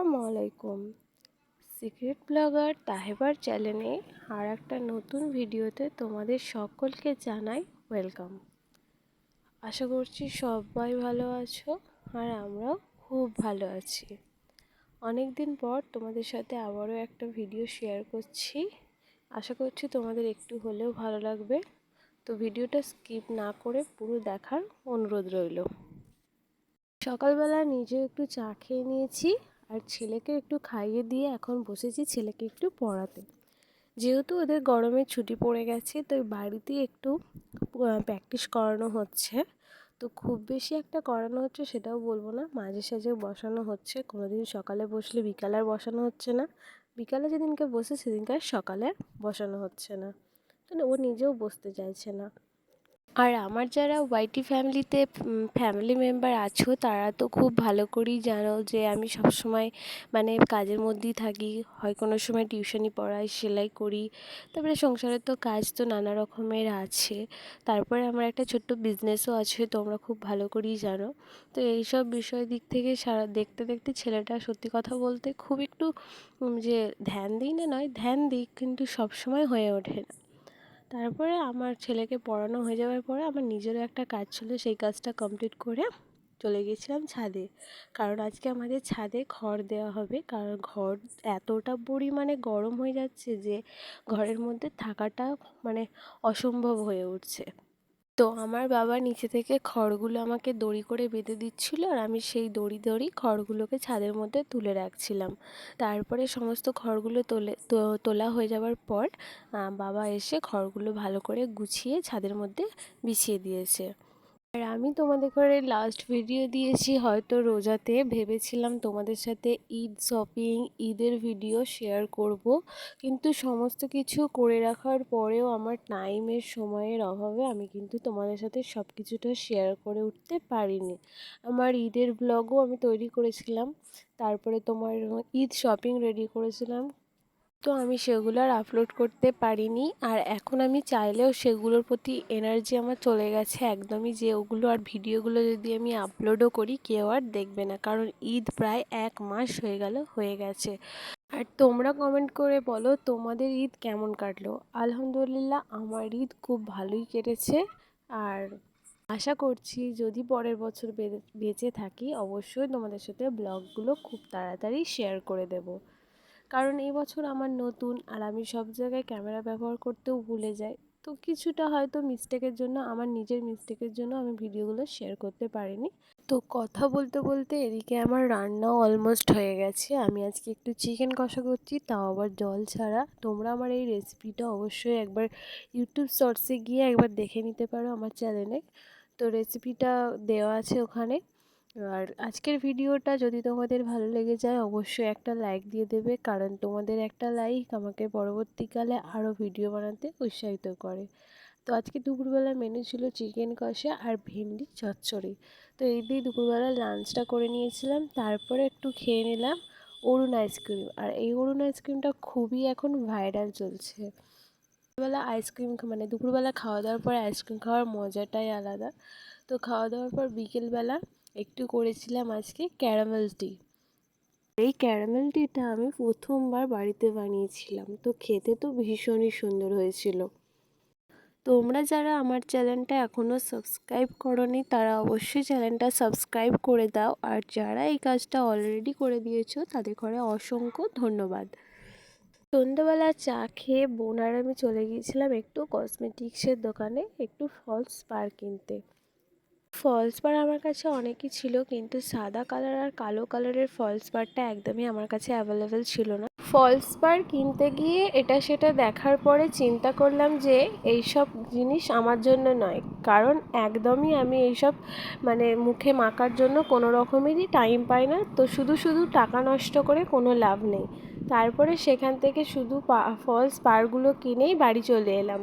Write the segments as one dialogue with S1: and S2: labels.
S1: আসসালামু আলাইকুম। Secret blogger তাহেবার চ্যানেলে আর একটা নতুন ভিডিওতে তোমাদের সকলকে জানাই ওয়েলকাম। আশা করছি সবাই ভালো আছো আর আমরাও খুব ভালো আছি। অনেক দিন পর তোমাদের সাথে আবারও একটা ভিডিও শেয়ার করছি। আশা করছি তোমাদের একটু হলেও ভালো লাগবে। তো ভিডিওটা স্কিপ না করে পুরো দেখার অনুরোধ রইল। সকালবেলা নিজেও একটু চা খেয়ে নিয়েছি। আর ছেলেকে একটু খাইয়ে দিয়ে এখন বসেছি ছেলেকে একটু পড়াতে। যেহেতু ওদের গরমের ছুটি পড়ে গেছে, তো বাড়িতেই একটু প্র্যাকটিস করানো হচ্ছে। তো খুব বেশি একটা করানো হচ্ছে সেটাও বলব না। মাঝে সাঝে বসানো হচ্ছে। কোনো দিন সকালে বসলে বিকালে আর বসানো হচ্ছে না। বিকালে যেদিনকে বসে সেদিনকে সকালে বসানো হচ্ছে না। তো ও নিজেও বসতে চাইছে না। আর আমার যারা ওয়াইটি ফ্যামিলিতে ফ্যামিলি মেম্বার আছো, তারা তো খুব ভালো করেই জানো যে আমি সবসময় মানে কাজের মধ্যেই থাকি। হয় কোনো সময় টিউশনি পড়াই, সেলাই করি। তারপরে সংসারের তো কাজ তো নানা রকমের আছে। তারপরে আমার একটা ছোট্ট বিজনেসও আছে, তোমরা খুব ভালো করেই জানো। তো এইসব বিষয় দিক থেকে সারা, দেখতে দেখতে ছেলেটা সত্যি কথা বলতে খুব একটু যে ধ্যান দিই না, নয়, ধ্যান দিই কিন্তু সবসময় হয়ে ওঠে না। তারপরে আমার ছেলেকে পড়ানো হয়ে যাওয়ার পরে আমার নিজেরও একটা কাজ ছিল, সেই কাজটা কমপ্লিট করে চলে গেছিলাম ছাদে। কারণ আজকে আমাদের ছাদে খড় দেওয়া হবে। কারণ ঘর এতটা পরিমাণে গরম হয়ে যাচ্ছে যে ঘরের মধ্যে থাকাটা মানে অসম্ভব হয়ে উঠছে। তো আমার বাবা নিচে থেকে খড়গুলো আমাকে দড়ি করে বেঁধে দিচ্ছিল আর আমি সেই দড়ি দড়ি খড়গুলোকে ছাদের মধ্যে তুলে রাখছিলাম। তারপরে সমস্ত খড়গুলো তোলে তোলা হয়ে যাওয়ার পর বাবা এসে খড়গুলো ভালো করে গুছিয়ে ছাদের মধ্যে বিছিয়ে দিয়েছে। আর আমি তোমাদের ঘরে লাস্ট ভিডিও দিয়েছি, হয়তো রোজাতে ভেবেছিলাম তোমাদের সাথে ঈদ শপিং ঈদের ভিডিও শেয়ার করব। কিন্তু সমস্ত কিছু করে রাখার পরেও আমার টাইমের সময়ের অভাবে আমি কিন্তু তোমাদের সাথে সব কিছুটা শেয়ার করে উঠতে পারিনি। আমার ঈদের ব্লগও আমি তৈরি করেছিলাম, তারপরে তোমার ঈদ শপিং রেডি করেছিলাম। তো আমি সেগুলো আর আপলোড করতে পারিনি। আর এখন আমি চাইলেও সেগুলোর প্রতি এনার্জি আমার চলে গেছে একদমই যে ওগুলো আর ভিডিওগুলো যদি আমি আপলোডও করি কেউ আর দেখবে না। কারণ ঈদ প্রায় এক মাস হয়ে গেল, হয়ে গেছে। আর তোমরা কমেন্ট করে বলো তোমাদের ঈদ কেমন কাটলো? আলহামদুলিল্লাহ আমার ঈদ খুব ভালোই কেটেছে। আর আশা করছি যদি পরের বছর বেঁচে থাকি অবশ্যই তোমাদের সাথে ব্লগগুলো খুব তাড়াতাড়ি শেয়ার করে দেবো। কারণ এই বছর আমার নতুন আর আমি সব জায়গায় ক্যামেরা ব্যবহার করতেও ভুলে যাই। তো কিছুটা হয়তো মিস্টেকের জন্য, আমার নিজের মিস্টেকের জন্য আমি ভিডিওগুলো শেয়ার করতে পারিনি। তো কথা বলতে বলতে এদিকে আমার রান্নাও অলমোস্ট হয়ে গেছে। আমি আজকে একটু চিকেন কষা করছি, তাও আবার জল ছাড়া। তোমরা আমার এই রেসিপিটা অবশ্যই একবার ইউটিউব শর্টসে গিয়ে একবার দেখে নিতে পারো আমার চ্যানেলে তো রেসিপিটা দেওয়া আছে ওখানে। আর আজকের ভিডিওটা যদি তোমাদের ভালো লেগে যায়, অবশ্যই একটা লাইক দিয়ে দেবে। কারণ তোমাদের একটা লাইক আমাকে পরবর্তীকালে আরও ভিডিও বানাতে উৎসাহিত করে। তো আজকে দুপুরবেলা মেনু ছিল চিকেন কষা আর ভেন্ডি চচ্চড়ি। তো এই দিয়ে দুপুরবেলা লাঞ্চটা করে নিয়েছিলাম। তারপরে একটু খেয়ে নিলাম অরুণ আইসক্রিম আর এই অরুণ আইসক্রিমটা খুবই এখন ভাইরাল চলছে। দুপুরবেলা আইসক্রিম মানে দুপুরবেলা খাওয়া দাওয়ার পর আইসক্রিম খাওয়ার মজাটাই আলাদা। তো খাওয়া দাওয়ার পর বিকেলবেলা একটু করেছিলাম আজকে ক্যারামেল টি। এই ক্যারামেল টিটা আমি প্রথমবার বাড়িতে বানিয়েছিলাম। তো খেতে তো ভীষণই সুন্দর হয়েছিল। তোমরা যারা আমার চ্যানেলটা এখনও সাবস্ক্রাইব করনি, তারা অবশ্যই চ্যানেলটা সাবস্ক্রাইব করে দাও। আর যারা এই কাজটা অলরেডি করে দিয়েছ, তাদের ঘরে অসংখ্য ধন্যবাদ। সন্ধ্যাবেলা চা খেয়ে বোন আর আমি চলে গিয়েছিলাম একটু কসমেটিক্সের দোকানে, একটু ফলস পার কিনতে। ফলস পার আমার কাছে অনেকই ছিল, কিন্তু সাদা কালার আর কালো কালারের ফলস পারটা একদমই আমার কাছে অ্যাভেলেবেল ছিল না। ফলস পার কিনতে গিয়ে এটা সেটা দেখার পরে চিন্তা করলাম যে এইসব জিনিস আমার জন্য নয়, কারণ একদমই আমি এইসব মানে মুখে মাখার জন্য কোনো রকমেরই টাইম পাই না। তো শুধু শুধু টাকা নষ্ট করে কোনো লাভ নেই। তারপরে সেখান থেকে শুধু ফলস পারগুলো কিনেই বাড়ি চলে এলাম।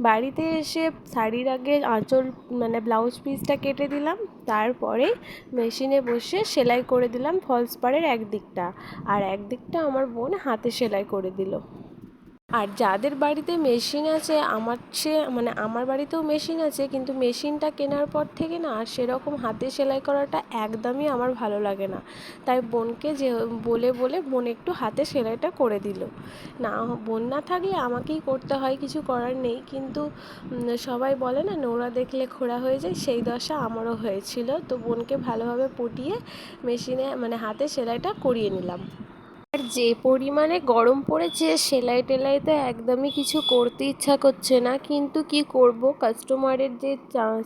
S1: বাড়িতে এসে শাড়ির আগে আঁচল মানে ব্লাউজ পিসটা কেটে দিলাম, তারপরে মেশিনে বসে সেলাই করে দিলাম ফলস পাড়ের একদিকটা। আর একদিকটা আমার বোন হাতে সেলাই করে দিল। আর যাদের বাড়িতে মেশিন আছে, আমার সে মানে আমার বাড়িতেও মেশিন আছে, কিন্তু মেশিনটা কেনার পর থেকে না আর সেরকম হাতে সেলাই করাটা একদমই আমার ভালো লাগে না। তাই বোনকে যে, বলে বলে বোন একটু হাতে সেলাইটা করে দিল। না, বোন না থাকলে আমাকেই করতে হয়, কিছু করার নেই। কিন্তু সবাই বলে না নোড়া দেখলে খোড়া হয়ে যায়, সেই দশা আমারও হয়েছিল। তো বোনকে ভালোভাবে পটিয়ে মেশিনে মানে হাতে সেলাইটা করিয়ে নিলাম। আর যে পরিমাণে গরম পড়েছে, সেলাই টেলাই তো একদমই কিছু করতে ইচ্ছা করছে না। কিন্তু কি করব? কাস্টমারের যে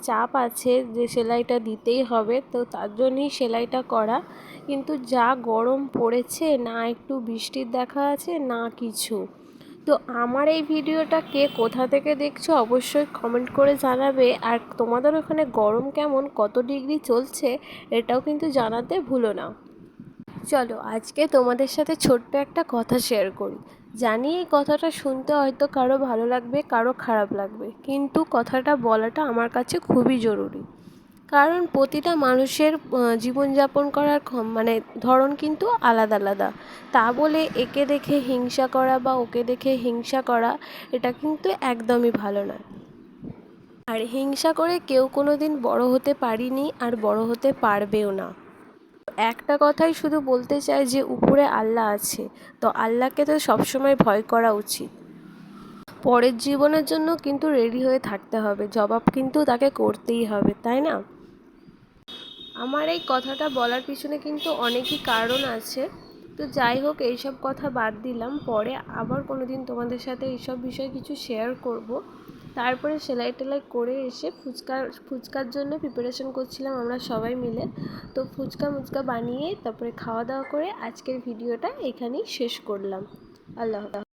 S1: চাপ আছে যে সেলাইটা দিতেই হবে, তো তার জন্যই সেলাইটা করা। কিন্তু যা গরম পড়েছে, না একটু বৃষ্টির দেখা আছে, না কিছু। তো আমার এই ভিডিওটা কে কোথা থেকে দেখছ, অবশ্যই কমেন্ট করে জানাবে। আর তোমাদের ওখানে গরম কেমন, কত ডিগ্রি চলছে, এটাও কিন্তু জানাতে ভুলো না। চলো আজকে তোমাদের সাথে ছোট্ট একটা কথা শেয়ার করি। জানি এই কথাটা শুনতে হয়তো কারও ভালো লাগবে, কারও খারাপ লাগবে, কিন্তু কথাটা বলাটা আমার কাছে খুবই জরুরি। কারণ প্রতিটা মানুষের জীবনযাপন করার মানে ধরন কিন্তু আলাদা আলাদা। তা বলে একে দেখে হিংসা করা বা ওকে দেখে হিংসা করা, এটা কিন্তু একদমই ভালো নয়। আর হিংসা করে কেউ কোনো দিন বড়ো হতে পারিনি, আর বড়ো হতে পারবেও না। একটা কথাই শুধু বলতে চাই যে উপরে আল্লাহ আছে, তো আল্লাহকে তো সবসময় ভয় করা উচিত। পরের জীবনের জন্য কিন্তু রেডি হয়ে থাকতে হবে, জবাব কিন্তু তাকে করতেই হবে, তাই না? আমার এই কথাটা বলার পিছনে কিন্তু অনেকই কারণ আছে। তো যাই হোক, এইসব কথা বাদ দিলাম, পরে আবার কোনো দিন তোমাদের সাথে এইসব বিষয়ে কিছু শেয়ার করব। তারপরে সেলাই টেলাই করে এসে ফুচকার ফুচকার জন্য প্রিপারেশন করছিলাম আমরা সবাই মিলে। তো ফুচকা মুচকা বানিয়ে তারপরে খাওয়া দাওয়া করে আজকের ভিডিওটা এখানেই শেষ করলাম। আল্লাহ